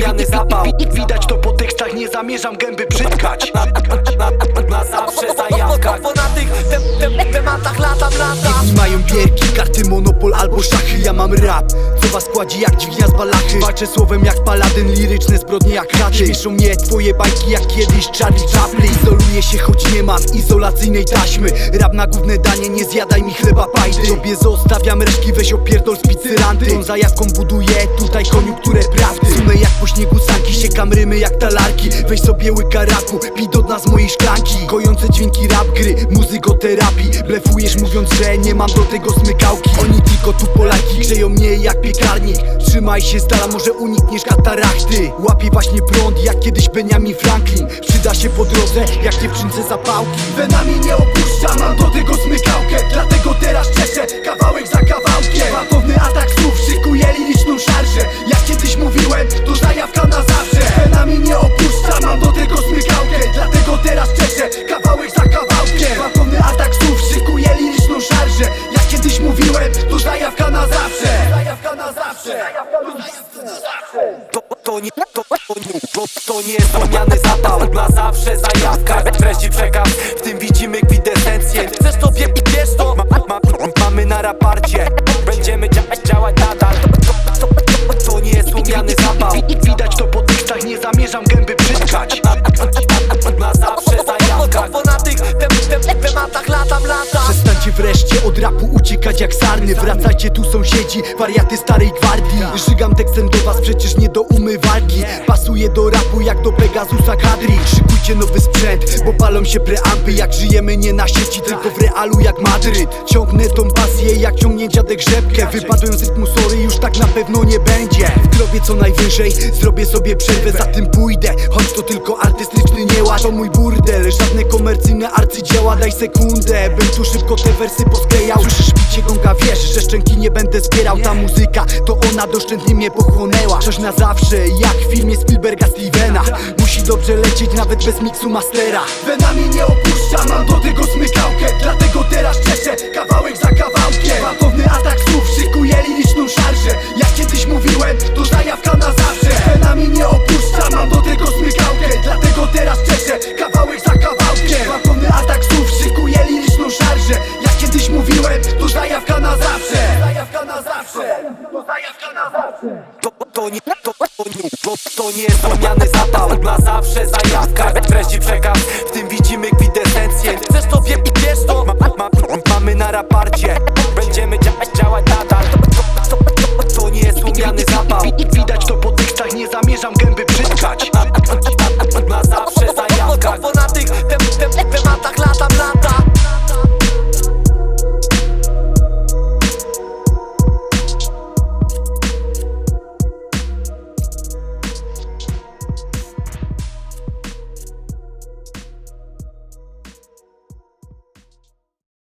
niezłomiany zapał. Widać to po tekstach, nie zamierzam gęby przytkać. Na, zawsze zajawka na tych te, te, tematach latam, latam. Inni mają gierki, karty monopol albo szachy. Ja mam rap, co was kładzi jak dźwignia z balachy. Walczę słowem jak paladyn, liryczne zbrodnie jak kraty Śmieszą mnie twoje bajki jak kiedyś Charlie Chaplin. Izoluję się choć nie mam izolacyjnej taśmy. Rap na główne danie, nie zjadaj mi chleba pajdy Tobie zostawiam reszki, weź opierdol z pizzy ranty Tą zajawką buduję tutaj koniunkturę prawdy Sunę jak po śniegu sanki, siekam rymy jak talarki. Weź sobie łyka raku, pij do dna z mojej szklanki. Kojące dźwięki rap gry, muzykoterapii. Blefujesz mówiąc, że nie mam do tego smykałki. Oni tylko tu Polaki grzeją mnie jak piekarnik. Trzymaj się z dala, może unikniesz katarachty. Łapie właśnie prąd jak kiedyś Benjamin Franklin. Przyda się po drodze jak dziewczynce zapałki. Wenami nie opuszcza, mam do tego smykałkę. Dlatego teraz czeszę kawałek za kawałkiem To, nie, to, to, to, to nie jest złomiany zapał. Na zawsze zajawka. Treści przekaz, w tym widzimy kwintesencję. Chcesz to wie, wiesz to? Ma, ma, Mamy na raparcie. Będziemy dzia działać nadal. To, to, to, to nie jest złomiany zapał. Widać to po tekstach, nie zamierzam gęby na, na zawsze zajawka. Bo na tych tem, tem, tematach Przestańcie wreszcie od rapu uciekać jak sarny. Wracajcie tu sąsiedzi, wariaty starej gwardii. Żygam tekstem do was, przecież nie do umywalki. Pasuje do rapu jak do Pegasusa kadri. Szykujcie nowy sprzęt, bo palą się preampy. Jak żyjemy nie na sieci, tylko w realu jak Madryt. Ciągnę tą pasję jak ciągnie dziadek rzepkę. Wypadłem z rytmu, sorry, już tak na pewno nie będzie. W co najwyżej, zrobię sobie przerwę Za tym pójdę, choć to tylko artystyczny To mój burdel, żadne komercyjne arcydzieła Daj sekundę, bym tu szybko te wersy posklejał. Słyszysz bicie gonga, wiesz, że szczęki nie będę zbierał. Ta muzyka, to ona doszczętnie mnie pochłonęła. Coś na zawsze, jak w filmie Spielberga Stevena. Musi dobrze lecieć nawet bez miksu mastera. Wenami nie opuszcza, mam do tego smykałkę. Dlatego teraz To, to nie, to, to nie, to, to nie złomiany zapał. Dla zawsze zajawka, treści przekaz W tym widzimy kwintesencję. Chcesz to wiem i wiesz to. Ma, ma, Mamy na raparcie. Będziemy działać, działać nadal. To, to, to, to nie złomiany zapał. Widać to po tekstach, nie zamierzam gęby przytkać. Dla zawsze zajawka